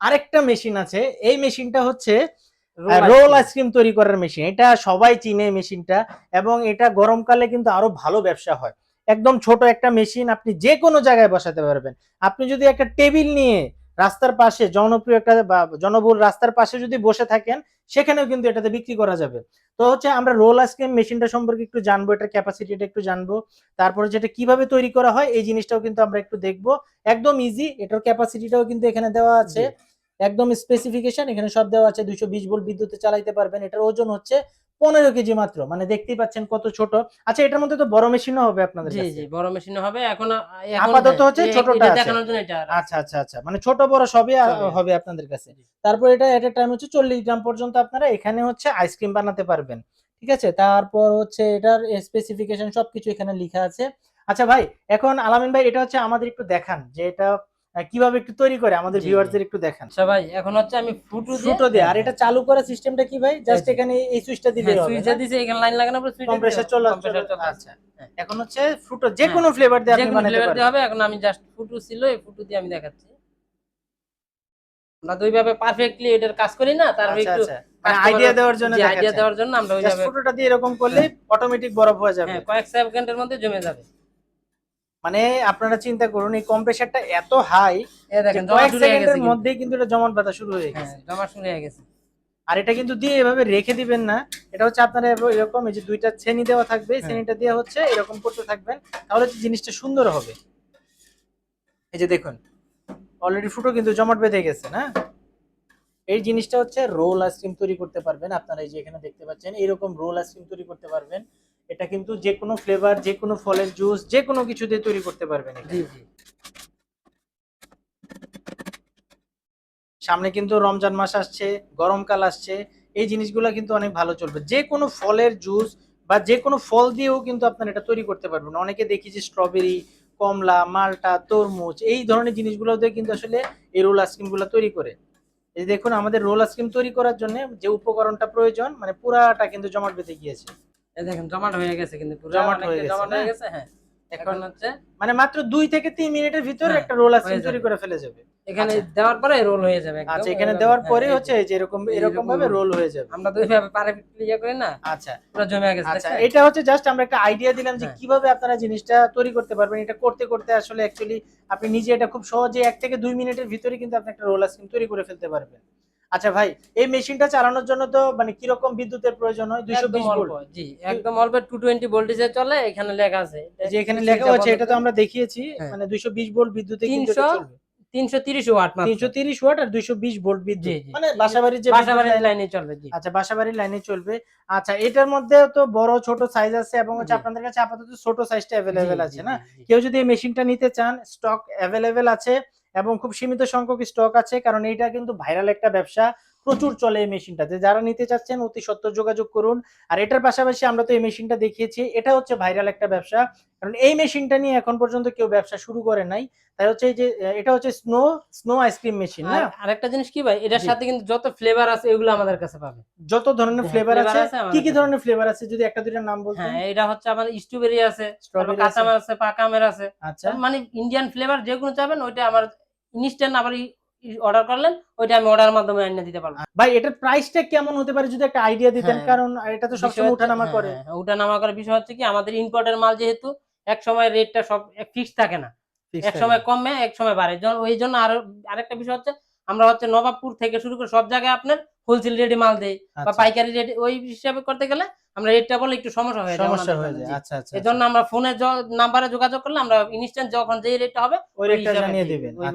আরেকটা মেশিন আছে। এই মেশিনটা হচ্ছে রোল আইসক্রিম তৈরি করার মেশিন। এটা সবাই চিনে মেশিনটা এবং এটা গরমকালে কিন্তু আরও ভালো ব্যবসা হয়। একদম ছোট একটা মেশিন আপনি যে কোনো জায়গায় বসাতে পারবেন। আপনি যদি একটা টেবিল নিয়ে রাস্তার পাশে জনপ্রিয় একটা জনবহুল রাস্তার পাশে যদি বসে থাকেন সেখানেও কিন্তু এটাতে বিক্রি করা যাবে। তো হচ্ছে আমরা রোল আইসক্রিম মেশিনটা সম্পর্কে একটু জানব এটার ক্যাপাসিটিটা একটু জানব। তারপরে যেটা কীভাবে তৈরি করা হয় এই জিনিসটাও কিন্তু আমরা একটু দেখব। একদম ইজি এটার ক্যাপাসিটিটাও কিন্তু এখানে দেওয়া আছে। একদম স্পেসিফিকেশন এখানে সব দেওয়া আছে দুইশো বিশ ভোল্ট বিদ্যুতে চালাইতে পারবেন। এটার ওজন হচ্ছে পনেরো কেজি মাত্র মানে দেখতেই পাচ্ছেন কত ছোট। আচ্ছা এটার মধ্যে তো বড় মেশিনও হবে আপনাদের জি জি বড় মেশিন হবে। এখন আপাতত হচ্ছে ছোটটা দেখানোর জন্য এটা আচ্ছা আচ্ছা আচ্ছা মানে ছোট বড় সবই হবে আপনাদের কাছে। তারপর এটা এট টাইম হচ্ছে চল্লিশ গ্রাম পর্যন্ত আপনারা এখানে হচ্ছে আইসক্রিম বানাতে পারবেন। ঠিক আছে? তারপর হচ্ছে এটার স্পেসিফিকেশন সবকিছু এখানে লেখা আছে। আচ্ছা ভাই এখন আলামিন ভাই এটা হচ্ছে আমাদের একটু দেখান যে এটা কীভাবে একটু তৈরি করে আমাদের। ভিউয়ারদের একটু দেখান। আচ্ছা ভাই এখন হচ্ছে আমি ফুটু ফুটো দিয়ে। আর এটা চালু করার সিস্টেমটা কি ভাই? জাস্ট এখানে এই সুইচটা দিলেই হবে সুইচে দিছে এখানে লাইন লাগানো পরে সুইচে কম্প্রেসার চলে কম্প্রেসার চলে আচ্ছা। এখন হচ্ছে ফ্রুটো যে হ্যাঁ। কোনো ফ্লেভার দিয়ে যে আপনি কোনো বানাতে ফ্লেভার পারবেন দিয়ে হবে। এখন আমি জাস্ট ফুটু ছিল এই ফুটু দিয়ে আমি দেখাচ্ছি। আমরা দুইভাবে পারফেক্টলি এটার কাজ করি না তার আচ্ছা একটু আচ্ছা। মানে আইডিয়া দেওয়ার জন্য আইডিয়া দেওয়ার জন্য আমরা ওইভাবে ফ্রুটোটা দিয়ে এরকম করলে অটোমেটিক বরফ হয়ে যাবে। হ্যাঁ কয়েক সেকেন্ডের মধ্যে জমে যাবে। মানে আপনারা চিন্তা করুন এই কম্প্রেসারটা এত হাই কয়েক সেকেন্ডের। মধ্যেই কিন্তু এটা জমাট বাঁধা শুরু হয়ে হ্যাঁ গেছে। জমা শুরু হয়ে গেছে। আর এটা কিন্তু দিয়ে এভাবে রেখে দিবেন না। এটা হচ্ছে আপনারা এরকম এই যে দুইটা শ্রেণি দেওয়া থাকবে হ্যাঁ। শ্রেণীটা দিয়ে হচ্ছে এরকম করতে থাকবেন তাহলে জিনিসটা সুন্দর হবে। এই যে দেখুন অলরেডি ফুটো কিন্তু জমাট বেঁধে গেছে না? এই জিনিসটা হচ্ছে রোল আইসক্রিম তৈরি করতে পারবেন। আপনারা এই যে এখানে দেখতে পাচ্ছেন এরকম রোল আইসক্রিম তৈরি করতে পারবেন। এটা কিন্তু যে কোনো ফ্লেভার যে কোনো ফলের জুস যে কোনো কিছু দিয়ে তৈরি করতে পারবেন জি জি। সামনে কিন্তু রমজান মাস আসছে গরমকাল আসছে এই জিনিসগুলো কিন্তু অনেক ভালো চলবে। যে কোনো ফলের জুস বা যে কোনো ফল দিয়েও কিন্তু আপনারা এটা তৈরি করতে পারবেন। অনেকে দেখি যে স্ট্রবেরি কমলা মালটা তরমুজ এই ধরনের জিনিসগুলো দিয়ে কিন্তু আসলে এই রোল আইসক্রিমগুলো তৈরি করে। এই দেখুন আমাদের রোল আইসক্রিম তৈরি করার জন্য যে উপকরণটা প্রয়োজন মানে পুরাটা কিন্তু জমাট বেঁধে গিয়েছে। এই দেখেন জমাট হয়ে গেছে কিন্তু পুরো। জমাট হয়ে গেছে, জমাট হয়ে গেছে হ্যাঁ। এখন হচ্ছে মানে মাত্র দুই থেকে তিন মিনিটের ভিতরে হ্যাঁ, একটা হয়ে করে ফেলে যাবে। এখানে আচ্ছা। দেওয়ার পরে রোল হয়ে যাবে। আচ্ছা এখানে দেওয়ার হ্যাঁ, পরে হচ্ছে এই যে এরকম এরকম ভাবে রোল হয়ে যাবে। আমরা দুইভাবে পারফেক্টলি ইয়ে করি না আচ্ছা। পুরো জমে গেছে আচ্ছা এটা হচ্ছে জাস্ট আমরা একটা আইডিয়া দিলাম যে হ্যাঁ। কীভাবে আপনারা জিনিসটা তৈরি করতে পারবেন। এটা করতে করতে আসলে অ্যাকচুয়ালি আপনি নিজে এটা খুব সহজে এক থেকে দুই মিনিটের ভিতরে কিন্তু আপনি একটা রোল আইসক্রিম তৈরি করে ফেলতে পারবেন। আচ্ছা ভাই এই মেশিনটা চালানোর জন্য তো মানে কীরকম বিদ্যুতের প্রয়োজন হয়? দুইশো একদম বিশ অল্প, ভোল্ট। জি একদম অল্প টু টোয়েন্টি ভোল্টেজে চলে এখানে লেখা আছে। যে এখানে লেখা আছে এটা তো আমরা দেখিয়েছি হ্যাঁ। মানে দুইশো বিশ ভোল্ট বিদ্যুতে কিন্তু চলবে। তিনশো তিরিশ ওয়াট মাত্র। তিনশো তিরিশ ওয়াট আর দুইশো বিশ ভোল্ট বিদ্যুৎ। মানে বাসাবাড়ির যে বাসা বাড়ির বিদ্যুৎ লাইনে চলবে জি। আচ্ছা বাসাবাড়ির লাইনে চলবে। আচ্ছা এটার মধ্যে তো বড় ছোট সাইজ আছে এবং হচ্ছে আপনাদের কাছে আপাতত ছোট সাইজটা জি, আছে না। কেউ যদি এই মেশিনটা নিতে চান স্টক অ্যাভেলেবেল আছে এবং খুব সীমিত সংখ্যক স্টক আছে কারণ এইটা কিন্তু ভাইরাল একটা ব্যবসা। প্রচুর চলে এই মেশিনটাতে। যারা নিতে চাচ্ছেন অতি সত্তর যোগাযোগ করুন। আর এটার পাশাপাশি আমরা তো এই মেশিনটা দেখিয়েছি এটা হচ্ছে ভাইরাল একটা ব্যবসা। কারণ এই মেশিনটা নিয়ে এখন পর্যন্ত কেউ ব্যবসা শুরু করে নাই। তাই হচ্ছে এই যে এটা হচ্ছে স্নো স্নো আইসক্রিম মেশিন না? আর আরেকটা জিনিস কি ভাই এটার সাথে কিন্তু যত ফ্লেভার আছে এগুলো আমাদের কাছে পাবে। যত ধরনের হ্যাঁ, ফ্লেভার আছে আছে কি কি ধরনের ফ্লেভার আছে যদি একটা দুইটা নাম বলতেন। হ্যাঁ এটা হচ্ছে আমাদের স্ট্রবেরি আছে কাঁচা। আম আছে। পাকা আমের আছে। আচ্ছা। মানে ইন্ডিয়ান ফ্লেভার যেগুলো চাবেন ওইটা আমার ইনস্ট্যান্ট আবার অর্ডার করলেন ওইটা আমি অর্ডার মাধ্যমে এনে দিতে পারব। ভাই এটার প্রাইসটা কেমন হতে পারে যদি একটা আইডিয়া দিতেন? হ্যাঁ। কারণ এটা তো সবসময় হ্যাঁ, করে। হ্যাঁ, ওঠানামা করার বিষয় হচ্ছে কি আমাদের ইম্পোর্টের মাল যেহেতু এক সময় রেটটা সব ফিক্স থাকে না। এক সময় কমে এক সময় বাড়ে ওই জন্য আরও আরেকটা বিষয় হচ্ছে আমরা হচ্ছে নবাবপুর থেকে শুরু করে সব জায়গায় আপনার হোলসেল রেটে মাল দেই আচ্ছা। বা পাইকারি রেট ওই হিসাবে করতে গেলে আমরা রেটটা বলে একটু সমস্যা হয়ে যায় সমস্যা হয়ে যায়। আচ্ছা আচ্ছা এই জন্য আমরা ফোনে নাম্বারে যোগাযোগ করলে আমরা ইনস্ট্যান্ট যখন যে রেটটা হবে ওই ওই রেটটা জানিয়ে দিবেন। আচ্ছা